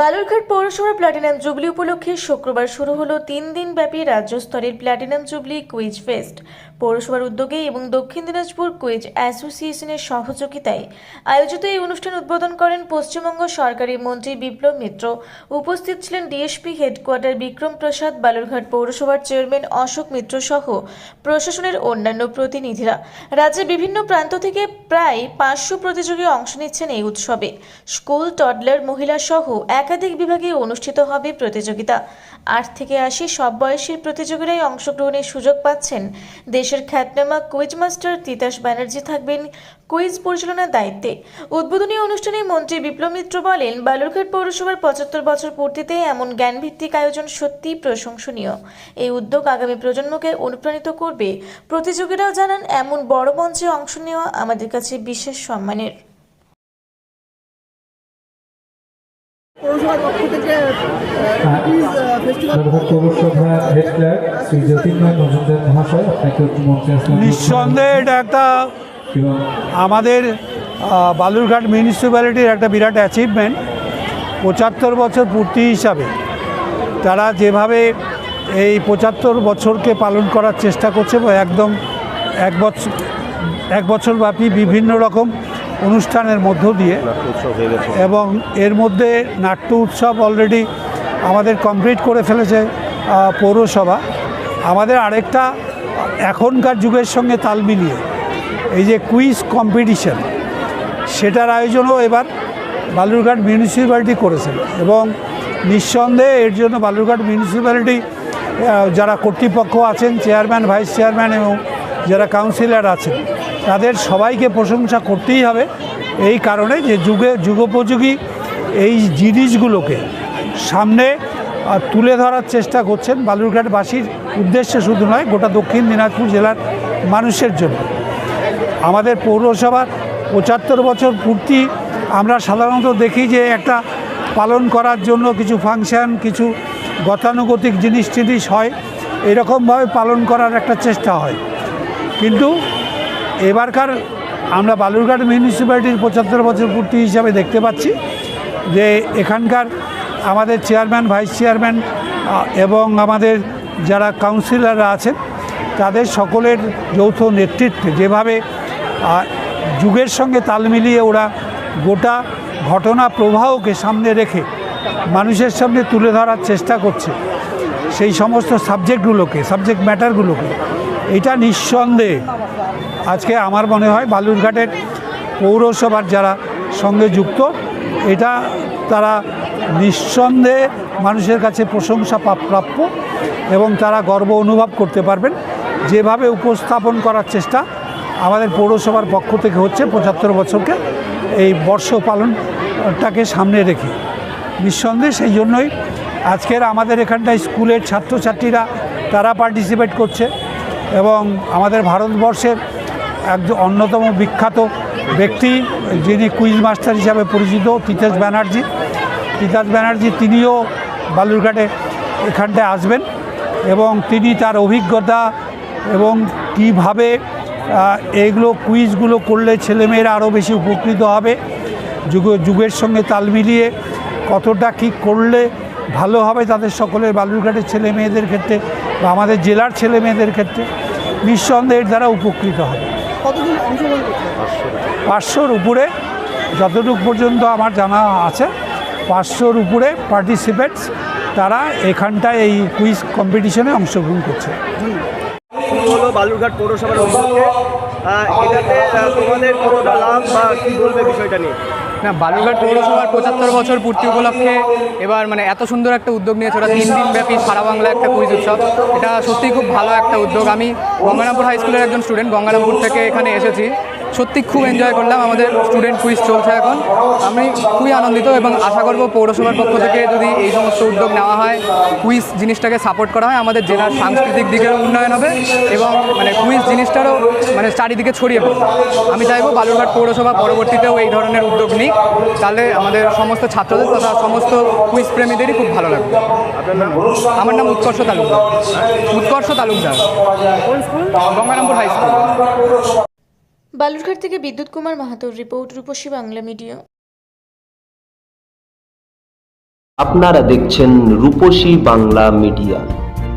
বালুরঘাট পৌরসভার platinum jubilee উপলক্ষে শুক্রবার শুরু হলো তিন দিনব্যাপী রাজ্য স্তরের প্ল্যাটিনাম জুবলি কুইজ ফেস্ট। পৌরসভার উদ্যোগে এবং দক্ষিণ দিনাজপুর কুইজ অ্যাসোসিয়েশনের সহযোগিতায় আয়োজিত এই অনুষ্ঠান উদ্বোধন করেন পশ্চিমবঙ্গ সরকারি মন্ত্রী বিপ্লব মিত্র। উপস্থিত ছিলেন ডিএসপি হেডকোয়ার্টার বিক্রম প্রসাদ, বালুরঘাট পৌরসভার চেয়ারম্যান অশোক মিত্র সহ প্রশাসনের অন্যান্য প্রতিনিধিরা। রাজ্যের বিভিন্ন প্রান্ত থেকে প্রায় পাঁচশো প্রতিযোগী অংশ নিচ্ছেন এই উৎসবে। স্কুল, টডলার, মহিলা সহ একাধিক বিভাগে অনুষ্ঠিত হবে প্রতিযোগিতা। আট থেকে আশি সব বয়সীর প্রতিযোগীরাই অংশগ্রহণের সুযোগ পাচ্ছেন। দেশের খ্যাতনামা কুইজ মাস্টার তিতাস ব্যানার্জি থাকবেন কুইজ পরিচালনার দায়িত্বে। উদ্বোধনী অনুষ্ঠানে মন্ত্রী বিপ্লব মিত্র বলেন, বালুরঘাট পৌরসভার পঁচাত্তর বছর পূর্তিতে এমন জ্ঞানভিত্তিক আয়োজন সত্যিই প্রশংসনীয়। এই উদ্যোগ আগামী প্রজন্মকে অনুপ্রাণিত করবে। প্রতিযোগীরাও জানান, এমন বড় মঞ্চে অংশ নেওয়া আমাদের কাছে বিশেষ সম্মানের। পৌরসভার পক্ষ থেকে কুইজ ফেস্টিভ্যাল বালুরঘাট পৌরসভা হেড শ্রী জ্যোতির্ময় মজুমদার মহাশয় আপনাকে মন্ত্রী আসলাম নিঃসন্দেহে এটা একটা আমাদের বালুরঘাট মিউনিসিপ্যালিটির একটা বিরাট অ্যাচিভমেন্ট পঁচাত্তর বছর পূর্তি হিসাবে। তারা যেভাবে এই পঁচাত্তর বছরকে পালন করার চেষ্টা করছে বা একদম এক বছর এক বছর ব্যাপী বিভিন্ন রকম অনুষ্ঠানের মধ্য দিয়ে এবং এর মধ্যে নাট্য উৎসব অলরেডি আমাদের কমপ্লিট করে ফেলেছে পৌরসভা। আমাদের আরেকটা এখনকার যুগের সঙ্গে তাল মিলিয়ে এই যে কুইজ কম্পিটিশন সেটার আয়োজনও এবার বালুরঘাট মিউনিসিপ্যালিটি করেছেন এবং নিঃসন্দেহে এর জন্য বালুরঘাট মিউনিসিপ্যালিটি যারা কর্তৃপক্ষ আছেন চেয়ারম্যান ভাইস চেয়ারম্যান এবং যারা কাউন্সিলর আছেন তাদের সবাইকে প্রশংসা করতেই হবে। এই কারণে যে যুগে, যুগোপযোগী এই জিনিসগুলোকে সামনে তুলে ধরার চেষ্টা করছেন বালুরঘাটবাসীর উদ্দেশ্যে শুধু নয়, গোটা দক্ষিণ দিনাজপুর জেলার মানুষের জন্য। আমাদের পৌরসভার পঁচাত্তর বছর পূর্তি আমরা সাধারণত দেখি যে একটা পালন করার জন্য কিছু ফাংশন, কিছু গতানুগতিক জিনিস টিনিস হয়। এরকমভাবে পালন করার একটা চেষ্টা হয়। কিন্তু এবারকার আমরা বালুরঘাট মিউনিসিপ্যালিটির পঁচাত্তর বছর পূর্তি হিসাবে দেখতে পাচ্ছি যে এখানকার আমাদের চেয়ারম্যান, ভাইস চেয়ারম্যান এবং আমাদের যারা কাউন্সিলররা আছেন, তাদের সকলের যৌথ নেতৃত্বে যেভাবে যুগের সঙ্গে তাল মিলিয়ে ওরা গোটা ঘটনা প্রবাহকে সামনে রেখে মানুষের সামনে তুলে ধরার চেষ্টা করছে, সেই সমস্ত সাবজেক্টগুলোকে সাবজেক্ট ম্যাটারগুলোকে এটা নিঃসন্দেহে আজকে আমার মনে হয় বালুরঘাটের পৌরসভার যারা সঙ্গে যুক্ত, এটা তারা নিঃসন্দেহে মানুষের কাছে প্রশংসা প্রাপ্য এবং তারা গর্ব অনুভব করতে পারবেন। যেভাবে উপস্থাপন করার চেষ্টা আমাদের পৌরসভার পক্ষ থেকে হচ্ছে পঁচাত্তর বছরকে এই বর্ষ পালনটাকে সামনে রেখে। নিঃসন্দেহে সেই জন্যই আজকের আমাদের এখানটায় স্কুলের ছাত্রছাত্রীরা তারা পার্টিসিপেট করছে এবং আমাদের ভারতবর্ষের একজন অন্যতম বিখ্যাত ব্যক্তি, যিনি কুইজ মাস্টার হিসাবে পরিচিত, তিতাস ব্যানার্জি। তিতাস ব্যানার্জি তিনিও বালুরঘাটে এখানটায় আসবেন এবং তিনি তার অভিজ্ঞতা এবং কীভাবে এইগুলো কুইজগুলো করলে ছেলেমেয়েরা আরও বেশি উপকৃত হবে, যুগ, যুগের সঙ্গে তাল মিলিয়ে কতটা কী করলে ভালো হবে তাদের সকলের বালুরঘাটের ছেলে মেয়েদের ক্ষেত্রে বা আমাদের জেলার ছেলে মেয়েদের ক্ষেত্রে নিঃসন্দেহের দ্বারা উপকৃত হবে। কতজন অংশগ্রহণ করছে পাঁচশোর উপরে যতটুকু পর্যন্ত আমার জানা আছে পাঁচশোর উপরে পার্টিসিপেটস তারা এখানটায় এই কুইজ কম্পিটিশনে অংশগ্রহণ করছে। হলো বালুরঘাট পৌরসভার উদ্যোগে এটাতে তোমাদের কতটা লাভ বা কি বলবে বিষয়টা নিয়ে? না, বালুরঘাট পৌরসভার পঁচাত্তর বছর পূর্তি উপলক্ষে এবার মানে এত সুন্দর একটা উদ্যোগ নিয়েছে ওরা, তিন দিন ব্যাপী সারা বাংলা একটা কুইজ উৎসব। এটা সত্যিই খুব ভালো একটা উদ্যোগ। আমি গঙ্গারামপুর হাই স্কুলের একজন স্টুডেন্ট গঙ্গারামপুর থেকে এখানে এসেছি। সত্যি খুব এনজয় করলাম। আমাদের স্টুডেন্ট কুইজ চলছে এখন। আমি খুবই আনন্দিত এবং আশা করব পৌরসভার পক্ষ থেকে যদি এই সমস্ত উদ্যোগ নেওয়া হয় কুইজ জিনিসটাকে সাপোর্ট করা হয় আমাদের জেলার সাংস্কৃতিক দিকের উন্নয়ন হবে এবং মানে কুইজ জিনিসটারও মানে চারিদিকে ছড়িয়ে পড়বে। আমি চাইব বালুরঘাট পৌরসভা পরবর্তীতেও এই ধরনের উদ্যোগ নিক। তাহলে আমাদের সমস্ত ছাত্রদের তথা সমস্ত কুইজ প্রেমীদেরই খুব ভালো লাগবে। আমার নাম উৎকর্ষ তালুকদার। উৎকর্ষ তালুকদার। গঙ্গারামপুর হাই স্কুল বালুরঘাট থেকে বিদ্যুৎ কুমার মাহাতোর রিপোর্ট রূপসী বাংলা মিডিয়া। আপনারা দেখছেন রূপসী বাংলা মিডিয়া।